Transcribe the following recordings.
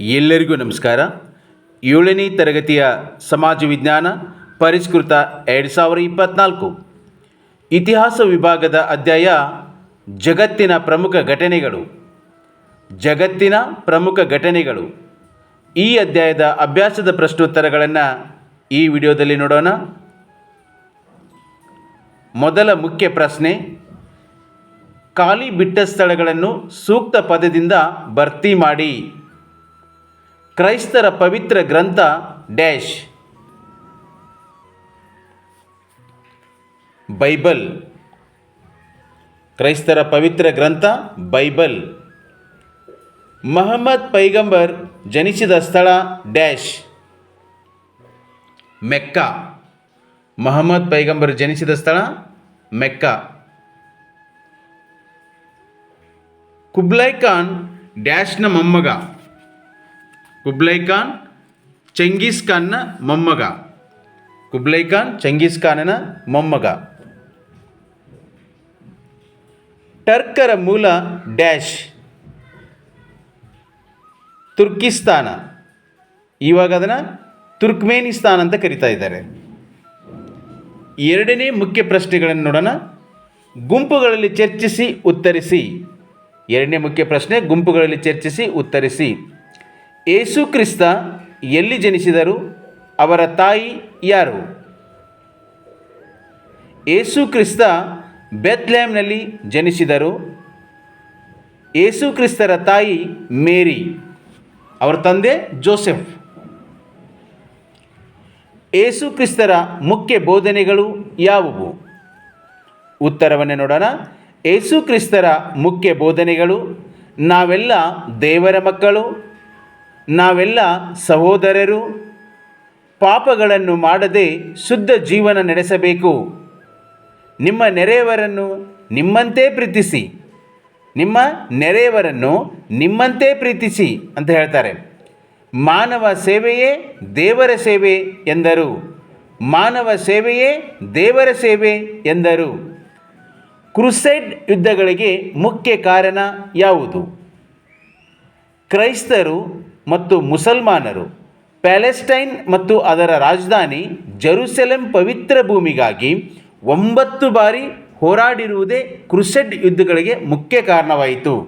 ಎಲ್ಲರಿಗೂ ನಮಸ್ಕಾರ. ಏಳನೇ ತರಗತಿಯ ಸಮಾಜ ವಿಜ್ಞಾನ ಪರಿಷ್ಕೃತ ಎರಡು ಸಾವಿರ ಇಪ್ಪತ್ತ್ನಾಲ್ಕು ಇತಿಹಾಸ ವಿಭಾಗದ ಅಧ್ಯಾಯ ಜಗತ್ತಿನ ಪ್ರಮುಖ ಘಟನೆಗಳು. ಜಗತ್ತಿನ ಪ್ರಮುಖ ಘಟನೆಗಳು. ಈ ಅಧ್ಯಾಯದ ಅಭ್ಯಾಸದ ಪ್ರಶ್ನೋತ್ತರಗಳನ್ನು ಈ ವಿಡಿಯೋದಲ್ಲಿ ನೋಡೋಣ. ಮೊದಲ ಮುಖ್ಯ ಪ್ರಶ್ನೆ, ಖಾಲಿ ಬಿಟ್ಟ ಸ್ಥಳಗಳನ್ನು ಸೂಕ್ತ ಪದದಿಂದ ಭರ್ತಿ ಮಾಡಿ. ಕ್ರೈಸ್ತರ ಪವಿತ್ರ ಗ್ರಂಥ ಡ್ಯಾಶ್. ಬೈಬಲ್. ಕ್ರೈಸ್ತರ ಪವಿತ್ರ ಗ್ರಂಥ ಬೈಬಲ್. ಮಹಮ್ಮದ್ ಪೈಗಂಬರ್ ಜನಿಸಿದ ಸ್ಥಳ ಡ್ಯಾಶ್. ಮೆಕ್ಕಾ. ಮಹಮ್ಮದ್ ಪೈಗಂಬರ್ ಜನಿಸಿದ ಸ್ಥಳ ಮೆಕ್ಕಾ. ಕುಬ್ಲೈ ಖಾನ್ ಡ್ಯಾಶ್ನ ಮೊಮ್ಮಗ. ಕುಬ್ಲೈ ಖಾನ್, ಚೆಂಗೀಸ್ ಖಾನ್ನ ಮೊಮ್ಮಗ. ಕುಬ್ಲೈ ಖಾನ್, ಚಂಗೀಸ್ ಖಾನನ ಮೊಮ್ಮಗ. ಟರ್ಕರ ಮೂಲ ಡ್ಯಾಶ್. ತುರ್ಕಿಸ್ತಾನ. ಇವಾಗ ಅದನ್ನು ತುರ್ಕ್ಮೇನಿಸ್ತಾನ್ ಅಂತ ಕರಿತಾ ಇದ್ದಾರೆ. ಎರಡನೇ ಮುಖ್ಯ ಪ್ರಶ್ನೆಗಳನ್ನು ನೋಡೋಣ. ಗುಂಪುಗಳಲ್ಲಿ ಚರ್ಚಿಸಿ ಉತ್ತರಿಸಿ. ಎರಡನೇ ಮುಖ್ಯ ಪ್ರಶ್ನೆ, ಗುಂಪುಗಳಲ್ಲಿ ಚರ್ಚಿಸಿ ಉತ್ತರಿಸಿ. ಏಸು ಕ್ರಿಸ್ತ ಎಲ್ಲಿ ಜನಿಸಿದರು? ಅವರ ತಾಯಿ ಯಾರು? ಏಸು ಕ್ರಿಸ್ತ ಬೆತ್ಲ್ಯಾಮ್ನಲ್ಲಿ ಜನಿಸಿದರು. ಏಸು ಕ್ರಿಸ್ತರ ತಾಯಿ ಮೇರಿ. ಅವರ ತಂದೆ ಜೋಸೆಫ್. ಏಸು ಕ್ರಿಸ್ತರ ಮುಖ್ಯ ಬೋಧನೆಗಳು ಯಾವುವು? ಉತ್ತರವನ್ನು ನೋಡೋಣ. ಏಸು ಕ್ರಿಸ್ತರ ಮುಖ್ಯ ಬೋಧನೆಗಳು, ನಾವೆಲ್ಲ ದೇವರ ಮಕ್ಕಳು ನಾವೆಲ್ಲ ಸಹೋದರರು, ಪಾಪಗಳನ್ನು ಮಾಡದೆ ಶುದ್ಧ ಜೀವನ ನಡೆಸಬೇಕು. ನಿಮ್ಮ ನೆರೆಯವರನ್ನು ನಿಮ್ಮಂತೆ ಪ್ರೀತಿಸಿ. ನಿಮ್ಮ ನೆರೆಯವರನ್ನು ನಿಮ್ಮಂತೆ ಪ್ರೀತಿಸಿ ಅಂತ ಹೇಳ್ತಾರೆ. ಮಾನವ ಸೇವೆಯೇ ದೇವರ ಸೇವೆ ಎಂದರು. ಮಾನವ ಸೇವೆಯೇ ದೇವರ ಸೇವೆ ಎಂದರು. ಕ್ರುಸೈಡ್ ಯುದ್ಧಗಳಿಗೆ ಮುಖ್ಯ ಕಾರಣ ಯಾವುದು? ಕ್ರೈಸ್ತರು ಮತ್ತು ಮುಸಲ್ಮಾನರು, ಪ್ಯಾಲೆಸ್ಟೈನ್ ಮತ್ತು ಅದರ ರಾಜಧಾನಿ ಜೆರುಸೆಲೆಂ ಪವಿತ್ರ ಭೂಮಿಗಾಗಿ ಒಂಬತ್ತು ಬಾರಿ ಹೋರಾಡಿರುವುದೇ ಕ್ರುಸೆಡ್ ಯುದ್ಧಗಳಿಗೆ ಮುಖ್ಯ ಕಾರಣವಾಯಿತು.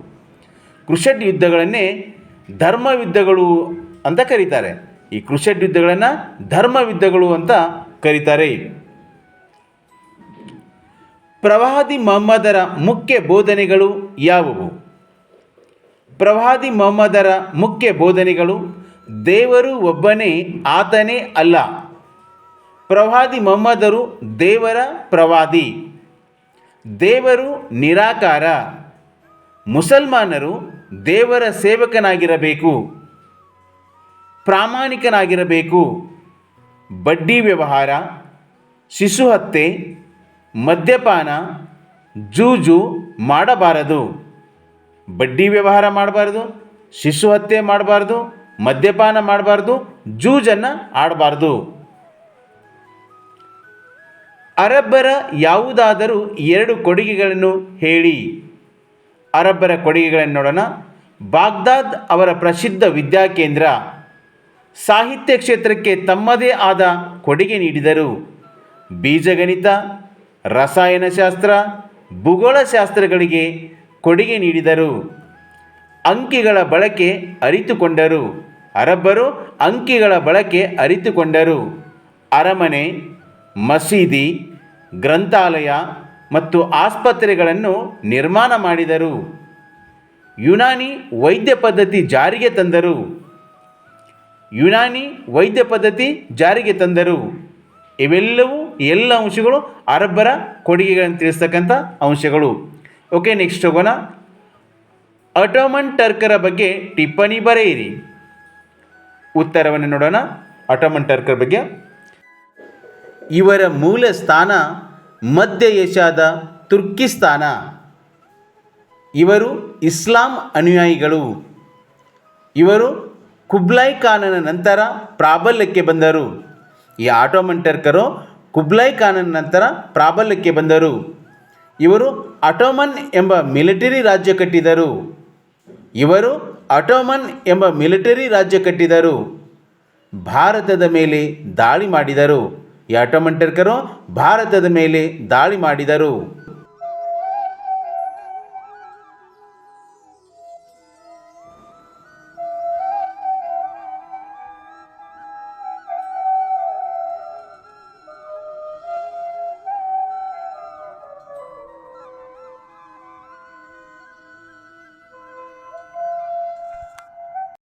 ಕ್ರುಸೆಡ್ ಯುದ್ಧಗಳನ್ನೇ ಧರ್ಮ ಯುದ್ಧಗಳು ಅಂತ ಕರೀತಾರೆ. ಈ ಕ್ರುಸೆಡ್ ಯುದ್ಧಗಳನ್ನು ಧರ್ಮ ಯುದ್ಧಗಳು ಅಂತ ಕರೀತಾರೆ. ಪ್ರವಾದಿ ಮೊಹಮ್ಮದರ ಮುಖ್ಯ ಬೋಧನೆಗಳು ಯಾವುವು? ಪ್ರವಾದಿ ಮೊಹಮ್ಮದರ ಮುಖ್ಯ ಬೋಧನೆಗಳು, ದೇವರು ಒಬ್ಬನೇ, ಆತನೇ ಅಲ್ಲ. ಪ್ರವಾದಿ ಮೊಹಮ್ಮದರು ದೇವರ ಪ್ರವಾದಿ. ದೇವರು ನಿರಾಕಾರ. ಮುಸಲ್ಮಾನರು ದೇವರ ಸೇವಕನಾಗಿರಬೇಕು. ಪ್ರಾಮಾಣಿಕನಾಗಿರಬೇಕು. ಬಡ್ಡಿ ವ್ಯವಹಾರ, ಶಿಶು ಹತ್ಯೆ, ಮದ್ಯಪಾನ, ಜೂಜು ಮಾಡಬಾರದು. ಬಡ್ಡಿ ವ್ಯವಹಾರ ಮಾಡಬಾರ್ದು, ಶಿಶು ಹತ್ಯೆ ಮಾಡಬಾರ್ದು, ಮದ್ಯಪಾನ ಮಾಡಬಾರ್ದು, ಜೂಜನ್ನು ಆಡಬಾರ್ದು. ಅರಬ್ಬರ ಯಾವುದಾದರೂ ಎರಡು ಕೊಡುಗೆಗಳನ್ನು ಹೇಳಿ. ಅರಬ್ಬರ ಕೊಡುಗೆಗಳನ್ನು ನೋಡೋಣ. ಬಾಗ್ದಾದ್ ಅವರ ಪ್ರಸಿದ್ಧ ವಿದ್ಯಾಕೇಂದ್ರ. ಸಾಹಿತ್ಯ ಕ್ಷೇತ್ರಕ್ಕೆ ತಮ್ಮದೇ ಆದ ಕೊಡುಗೆ ನೀಡಿದರು. ಬೀಜಗಣಿತ, ರಸಾಯನಶಾಸ್ತ್ರ, ಭೂಗೋಳಶಾಸ್ತ್ರಗಳಿಗೆ ಕೊಡುಗೆ ನೀಡಿದರು. ಅಂಕಿಗಳ ಬಳಕೆ ಅರಿತುಕೊಂಡರು. ಅರಬ್ಬರು ಅಂಕಿಗಳ ಬಳಕೆ ಅರಿತುಕೊಂಡರು. ಅರಮನೆ, ಮಸೀದಿ, ಗ್ರಂಥಾಲಯ ಮತ್ತು ಆಸ್ಪತ್ರೆಗಳನ್ನು ನಿರ್ಮಾಣ ಮಾಡಿದರು. ಯುನಾನಿ ವೈದ್ಯ ಪದ್ಧತಿ ಜಾರಿಗೆ ತಂದರು. ಯುನಾನಿ ವೈದ್ಯ ಪದ್ಧತಿ ಜಾರಿಗೆ ತಂದರು. ಇವೆಲ್ಲವೂ ಎಲ್ಲ ಅಂಶಗಳು ಅರಬ್ಬರ ಕೊಡುಗೆಗಳನ್ನು ತಿಳಿಸ್ತಕ್ಕಂಥ ಅಂಶಗಳು. ಓಕೆ ನೆಕ್ಸ್ಟ್ ಹೋಗೋಣ. ಅಟೋಮನ್ ಟರ್ಕರ ಬಗ್ಗೆ ಟಿಪ್ಪಣಿ ಬರೆಯಿರಿ. ಉತ್ತರವನ್ನು ನೋಡೋಣ. ಅಟೋಮನ್ ಟರ್ಕರ್ ಬಗ್ಗೆ. ಇವರ ಮೂಲ ಸ್ಥಾನ ಮಧ್ಯ ಏಷ್ಯಾದ ತುರ್ಕಿಸ್ತಾನ. ಇವರು ಇಸ್ಲಾಂ ಅನುಯಾಯಿಗಳು. ಇವರು ಕುಬ್ಲಾಯ್ ಖಾನನ ನಂತರ ಪ್ರಾಬಲ್ಯಕ್ಕೆ ಬಂದರು. ಈ ಆಟೋಮನ್ ಟರ್ಕರು ಕುಬ್ಲಾಯ್ ಖಾನನ ನಂತರ ಪ್ರಾಬಲ್ಯಕ್ಕೆ ಬಂದರು. ಇವರು ಅಟೋಮನ್ ಎಂಬ ಮಿಲಿಟರಿ ರಾಜ್ಯ ಕಟ್ಟಿದರು. ಇವರು ಅಟೋಮನ್ ಎಂಬ ಮಿಲಿಟರಿ ರಾಜ್ಯ ಕಟ್ಟಿದರು. ಭಾರತದ ಮೇಲೆ ದಾಳಿ ಮಾಡಿದರು. ಈ ಅಟೋಮನ್ ಟರ್ಕರು ಭಾರತದ ಮೇಲೆ ದಾಳಿ ಮಾಡಿದರು.